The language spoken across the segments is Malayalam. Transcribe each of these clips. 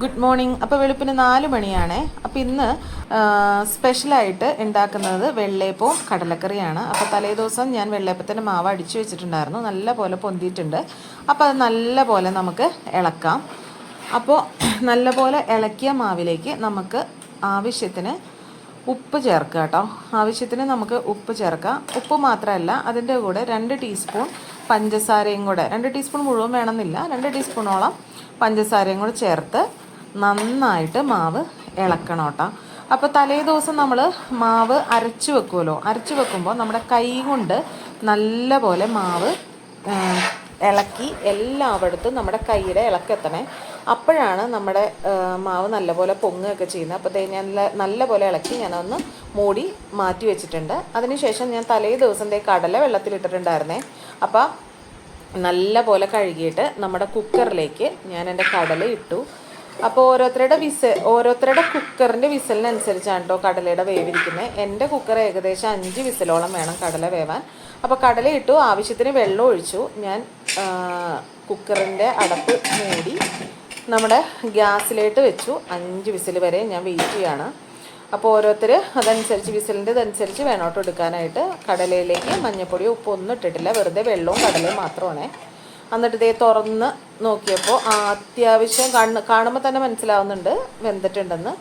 Good morning. അപ്പോൾ വെളുപ്പിന് നാല് മണിയാണ്. അപ്പോൾ ഇന്ന് സ്പെഷ്യലായിട്ട് ഉണ്ടാക്കുന്നത് വെള്ളയപ്പവും കടലക്കറിയാണ്. അപ്പോൾ തലേ ദിവസം ഞാൻ വെള്ളയപ്പത്തിന്റെ മാവ് അടിച്ചു വെച്ചിട്ടുണ്ടായിരുന്നു. നല്ല പോലെ പൊന്തിയിട്ടുണ്ട്. അപ്പോൾ അത് നല്ല പോലെ നമുക്ക് ഇളക്കാം. അപ്പോൾ നല്ല പോലെ ഇളക്കിയ മാവിലേക്ക് നമുക്ക് ആവശ്യത്തിന് ഉപ്പ് ചേർക്കുക കേട്ടോ. ആവശ്യത്തിന് നമുക്ക് ഉപ്പ് ചേർക്കാം. ഉപ്പ് മാത്രമല്ല അതിന്റെ കൂടെ രണ്ട് ടീസ്പൂൺ പഞ്ചസാരയും കൂടെ രണ്ട് ടീസ്പൂൺ മുഴുവൻ വേണമെന്നില്ല രണ്ട് ടീസ്പൂണോളം പഞ്ചസാരയും കൂടെ ചേർത്ത് നന്നായിട്ട് മാവ് ഇളക്കണം കേട്ടോ. അപ്പോൾ തലേ ദിവസം നമ്മൾ മാവ് അരച്ച് വെക്കുമല്ലോ. അരച്ച് വെക്കുമ്പോൾ നമ്മുടെ കൈ കൊണ്ട് നല്ല പോലെ മാവ് ഇളക്കി എല്ലായിടത്തും നമ്മുടെ കയ്യിലെ ഇളക്കെത്തണേ. അപ്പോഴാണ് നമ്മുടെ മാവ് നല്ലപോലെ പൊങ്ങുകയൊക്കെ ചെയ്യുന്നത്. അപ്പോൾ ഞാൻ നല്ല- നല്ലപോലെ ഇളക്കി ഞാനൊന്ന് മൂടി മാറ്റി വെച്ചിട്ടുണ്ട്. അതിനുശേഷം ഞാൻ തലേ ദിവസം തേ കടല വെള്ളത്തിലിട്ടിട്ടുണ്ടായിരുന്നേ. അപ്പോൾ നല്ല പോലെ കഴുകിയിട്ട് നമ്മുടെ കുക്കറിലേക്ക് ഞാൻ എന്റെ കടല ഇട്ടു. അപ്പോൾ ഓരോരുത്തരുടെ വിസ ഓരോരുത്തരുടെ കുക്കറിന്റെ വിസലിനനുസരിച്ചാണ് കേട്ടോ കടലയുടെ വേവിരിക്കുന്നത് എന്റെ കുക്കർ ഏകദേശം അഞ്ച് വിസലോളം വേണം കടല വേവാൻ. അപ്പോൾ കടല ഇട്ടു ആവശ്യത്തിന് വെള്ളം ഒഴിച്ചു. ഞാൻ കുക്കറിന്റെ അടപ്പ് മൂടി നമ്മുടെ ഗ്യാസിലേട്ട് വെച്ചു. അഞ്ച് വിസിൽ വരെ ഞാൻ വെയിറ്റ് ചെയ്യാണ്. അപ്പോൾ ഓരോരുത്തർ അതനുസരിച്ച് വിസിലിന്റെ ഇതനുസരിച്ച് വേണോട്ട് എടുക്കാനായിട്ട്. കടലയിലേക്ക് മഞ്ഞപ്പൊടിയോ ഉപ്പൊന്നും ഇട്ടിട്ടില്ല. വെറുതെ വെള്ളവും കടലയും മാത്രമാണ്. എന്നിട്ട് ഇതേ തുറന്ന് നോക്കിയപ്പോൾ അത്യാവശ്യം കണ്ണ് കാണുമ്പോൾ തന്നെ മനസ്സിലാവുന്നുണ്ട് വെന്തിട്ടുണ്ടെന്ന്.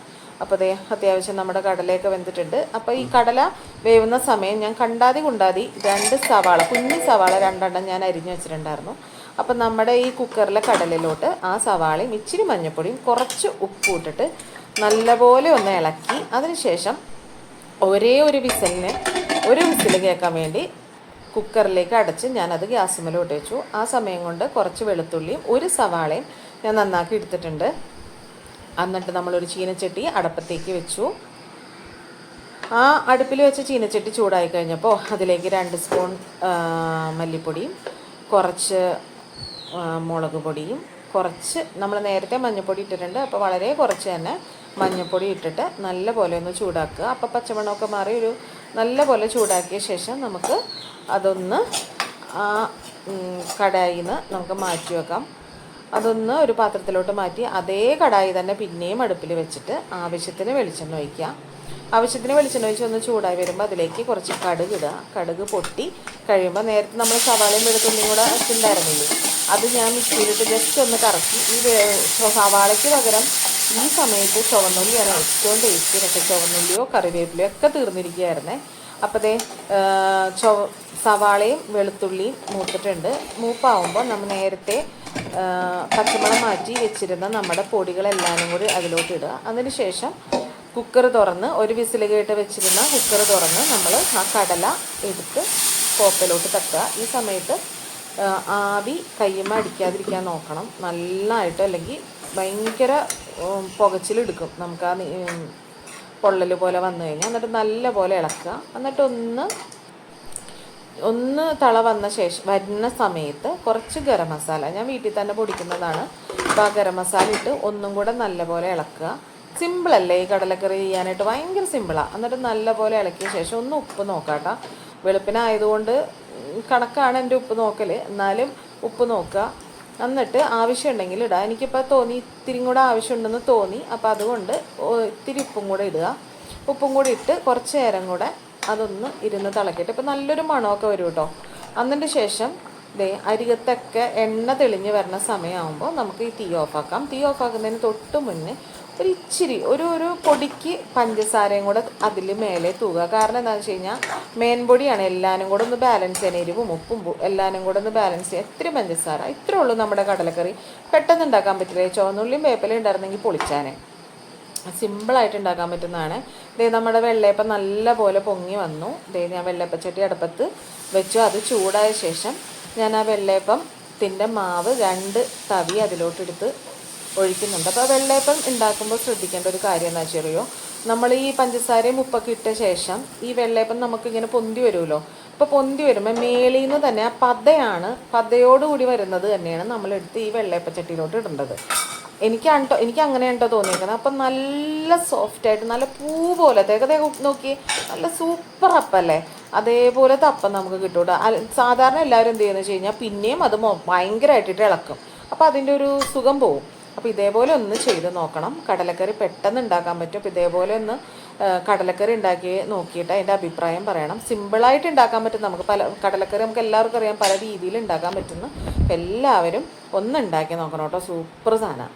അപ്പോൾ ദേ അത്യാവശ്യം നമ്മുടെ കടലയൊക്കെ വെന്തിട്ടുണ്ട്. അപ്പോൾ ഈ കടല വേവുന്ന സമയം ഞാൻ കണ്ടാതി കൊണ്ടാതി രണ്ട് സവാള കുഞ്ഞു സവാള രണ്ടെണ്ണം ഞാൻ അരിഞ്ഞു വെച്ചിട്ടുണ്ടായിരുന്നു. അപ്പം നമ്മുടെ ഈ കുക്കറിലെ കടലിലോട്ട് ആ സവാളയും ഇച്ചിരി മഞ്ഞൾപ്പൊടിയും കുറച്ച് ഉപ്പ് ഇട്ടിട്ട് നല്ലപോലെ ഒന്ന് ഇളക്കി. അതിനുശേഷം ഒരേ ഒരു വിസലിന് ഒരു വിസിൽ കേൾക്കാൻ വേണ്ടി കുക്കറിലേക്ക് അടച്ച് ഞാനത് ഗ്യാസുമലോട്ട് വെച്ചു. ആ സമയം കൊണ്ട് കുറച്ച് വെളുത്തുള്ളിയും ഒരു സവാളയും ഞാൻ നന്നാക്കി എടുത്തിട്ടുണ്ട്. എന്നിട്ട് നമ്മളൊരു ചീനച്ചട്ടി അടപ്പത്തേക്ക് വെച്ചു. ആ അടുപ്പിൽ വെച്ച ചീനച്ചട്ടി ചൂടായി കഴിഞ്ഞപ്പോൾ അതിലേക്ക് രണ്ട് സ്പൂൺ മല്ലിപ്പൊടിയും കുറച്ച് മുളക് പൊടിയും കുറച്ച് നമ്മൾ നേരത്തെ മഞ്ഞൾപ്പൊടി ഇട്ടിട്ടുണ്ട്. അപ്പോൾ വളരെ കുറച്ച് തന്നെ മഞ്ഞൾപ്പൊടി ഇട്ടിട്ട് നല്ല പോലെ ഒന്ന് ചൂടാക്കുക. അപ്പോൾ പച്ചമണമൊക്കെ മാറി ഒരു നല്ല പോലെ ചൂടാക്കിയ ശേഷം നമുക്ക് അതൊന്ന് ആ കടായിൽ നിന്ന് നമുക്ക് മാറ്റി വെക്കാം. അതൊന്ന് ഒരു പാത്രത്തിലോട്ട് മാറ്റി അതേ കടായി തന്നെ പിന്നെയും അടുപ്പിൽ വെച്ചിട്ട് ആവശ്യത്തിന് വെളിച്ചെണ്ണ ഒഴിക്കുക. ആവശ്യത്തിന് വെളിച്ചെണ്ണ ഒഴിച്ച് ഒന്ന് ചൂടായി വരുമ്പോൾ അതിലേക്ക് കുറച്ച് കടുക് ഇടുക. കടുക് പൊട്ടി കഴിയുമ്പോൾ നേരത്തെ നമ്മൾ സവാളയും വെളുത്തുള്ളിയും കൂടെ ഉണ്ടായിരുന്നില്ലേ അത് ഞാൻ മിക്സിയിലിട്ട് ജസ്റ്റ് ഒന്ന് കറക്കി. ഈ സവാളയ്ക്ക് പകരം ഈ സമയത്ത് ചുവന്നുള്ളിയാണ് ഏറ്റവും ടേസ്റ്റ് പക്ഷേ ചുവന്നുള്ളിയോ കറിവേപ്പിലയോ ഒക്കെ തീർന്നിരിക്കുകയായിരുന്നേ. അപ്പോൾ ദേ ചൊ സവാളയും വെളുത്തുള്ളിയും മൂത്തിട്ടുണ്ട്. മൂപ്പാവുമ്പോൾ നമ്മൾ നേരത്തെ പച്ചമുളക് മാറ്റി വെച്ചിരുന്ന നമ്മുടെ പൊടികളെല്ലാനും കൂടി അതിലോട്ട് ഇടുക. അതിനുശേഷം കുക്കർ തുറന്ന് ഒരു വിസിൽ കേട്ട് വെച്ചിരുന്ന കുക്കർ തുറന്ന് നമ്മൾ ആ കടല എടുത്ത് കോപ്പയിലോട്ട് തട്ടുക. ഈ സമയത്ത് ആവി കയ്യുമ്മ അടിക്കാതിരിക്കാൻ നോക്കണം. നല്ലതായിട്ട് അല്ലെങ്കിൽ ഭയങ്കര പുകച്ചിലെടുക്കും. നമുക്ക് ആ പൊള്ളൽ പോലെ വന്നു കഴിഞ്ഞാൽ എന്നിട്ട് നല്ല പോലെ ഇളക്കുക. എന്നിട്ട് ഒന്ന് ഒന്ന് തള വന്ന ശേഷം വരുന്ന സമയത്ത് കുറച്ച് ഗരം മസാല ഞാൻ വീട്ടിൽ തന്നെ പൊടിക്കുന്നതാണ്. അപ്പോൾ ആ ഗരം മസാല ഇട്ട് ഒന്നും കൂടെ നല്ലപോലെ ഇളക്കുക. സിമ്പിളല്ലേ ഈ കടലക്കറി ചെയ്യാനായിട്ട്? ഭയങ്കര സിമ്പിളാണ് എന്നിട്ട് നല്ലപോലെ ഇളക്കിയ ശേഷം ഒന്ന് ഉപ്പ് നോക്കാട്ടോ വെളുപ്പിനായതുകൊണ്ട് കണക്കാണ് എന്റെ ഉപ്പ് നോക്കൽ എന്നാലും ഉപ്പ് നോക്കുക. എന്നിട്ട് ആവശ്യമുണ്ടെങ്കിൽ ഇടുക എനിക്കിപ്പോൾ തോന്നി ഇത്തിരി കൂടെ ആവശ്യമുണ്ടെന്ന് തോന്നി. അപ്പോൾ അതുകൊണ്ട് ഇത്തിരി ഉപ്പും കൂടെ ഇടുക. ഉപ്പും കൂടി ഇട്ട് കുറച്ച് നേരം കൂടെ അതൊന്ന് ഇരുന്ന് തിളക്കിയിട്ട് ഇപ്പം നല്ലൊരു മണമൊക്കെ വരും കേട്ടോ. എന്നിട്ട് ശേഷം ദേ അരികത്തൊക്കെ എണ്ണ തെളിഞ്ഞ് വരുന്ന സമയമാകുമ്പോൾ നമുക്ക് ഈ തീ ഓഫാക്കാം തീ ഓഫാക്കുന്നതിന് തൊട്ട് മുന്നേ ഒരു ഇച്ചിരി ഒരു ഒരു പൊടിക്ക് പഞ്ചസാരയും കൂടെ അതിൽ മേലെ തൂകുക കാരണം എന്താണെന്ന് വെച്ച് കഴിഞ്ഞാൽ മേൻപൊടിയാണ് എല്ലാവരും കൂടെ ഒന്ന് ബാലൻസ് ചെയ്യാൻ എരിവും ഉപ്പും എല്ലാവരും കൂടെ ഒന്ന് ബാലൻസ് ചെയ്യാൻ ഇത്തിരി പഞ്ചസാര. ഇത്രേ ഉള്ളൂ നമ്മുടെ കടലക്കറി. പെട്ടെന്ന് ഉണ്ടാക്കാൻ പറ്റില്ല. ചുവന്നുള്ളിയും വേപ്പലയും ഉണ്ടായിരുന്നെങ്കിൽ പൊളിച്ചാനേ. സിമ്പിളായിട്ട് ഉണ്ടാക്കാൻ പറ്റുന്നതാണ്. ദേ നമ്മുടെ വെള്ളയപ്പം നല്ല പോലെ പൊങ്ങി വന്നു. ദേ ഞാൻ വെള്ളയപ്പച്ചട്ടി അടുപ്പത്ത് വെച്ചു. അത് ചൂടായ ശേഷം ഞാൻ ആ വെള്ളയപ്പം ത്തിന്റെ മാവ് രണ്ട് തവി അതിലോട്ടെടുത്ത് ഒഴിക്കുന്നുണ്ട്. അപ്പോൾ വെള്ളയപ്പം ഉണ്ടാക്കുമ്പോൾ ശ്രദ്ധിക്കേണ്ട ഒരു കാര്യം എന്താ വെച്ചറിയോ നമ്മൾ ഈ പഞ്ചസാരയും ഉപ്പൊക്കെ ഇട്ട ശേഷം ഈ വെള്ളയപ്പം നമുക്കിങ്ങനെ പൊന്തി വരുമല്ലോ. അപ്പോൾ പൊന്തി വരുമ്പോൾ മേളിൽ നിന്ന് തന്നെ ആ പതയാണ് പതയോടുകൂടി വരുന്നത് തന്നെയാണ് നമ്മളെടുത്ത് ഈ വെള്ളയപ്പച്ചട്ടിയിലോട്ട് ഇടേണ്ടത്. എനിക്കാണ് അണ്ടോ എനിക്ക് അങ്ങനെയാണ് കേട്ടോ തോന്നിയിരിക്കുന്നത് അപ്പം നല്ല സോഫ്റ്റായിട്ട് നല്ല പൂ പോലെ തേക്കതേ നോക്കി നല്ല സൂപ്പർ അപ്പല്ലേ അതേപോലെ അപ്പം നമുക്ക് കിട്ടൂട്ടോ സാധാരണ എല്ലാവരും എന്ത് ചെയ്യുന്നത് വെച്ച് കഴിഞ്ഞാൽ പിന്നെയും അത് ഭയങ്കരമായിട്ടിട്ട് ഇളക്കും. അപ്പോൾ അതിന്റെ ഒരു സുഖം പോവും. അപ്പോൾ ഇതേപോലെ ഒന്ന് ചെയ്ത് നോക്കണം. കടലക്കറി പെട്ടെന്ന് ഉണ്ടാക്കാൻ പറ്റും. അപ്പോൾ ഇതേപോലെ ഒന്ന് കടലക്കറി ഉണ്ടാക്കി നോക്കിയിട്ട് അതിന്റെ അഭിപ്രായം പറയണം. സിമ്പിളായിട്ട് ഉണ്ടാക്കാൻ പറ്റും. നമുക്ക് പല കടലക്കറി നമുക്ക് എല്ലാവർക്കും അറിയാം പല രീതിയിൽ ഉണ്ടാക്കാൻ പറ്റുന്നു. എല്ലാവരും ഒന്ന് ഉണ്ടാക്കി നോക്കണം കേട്ടോ. സൂപ്പർ സാധനമാണ്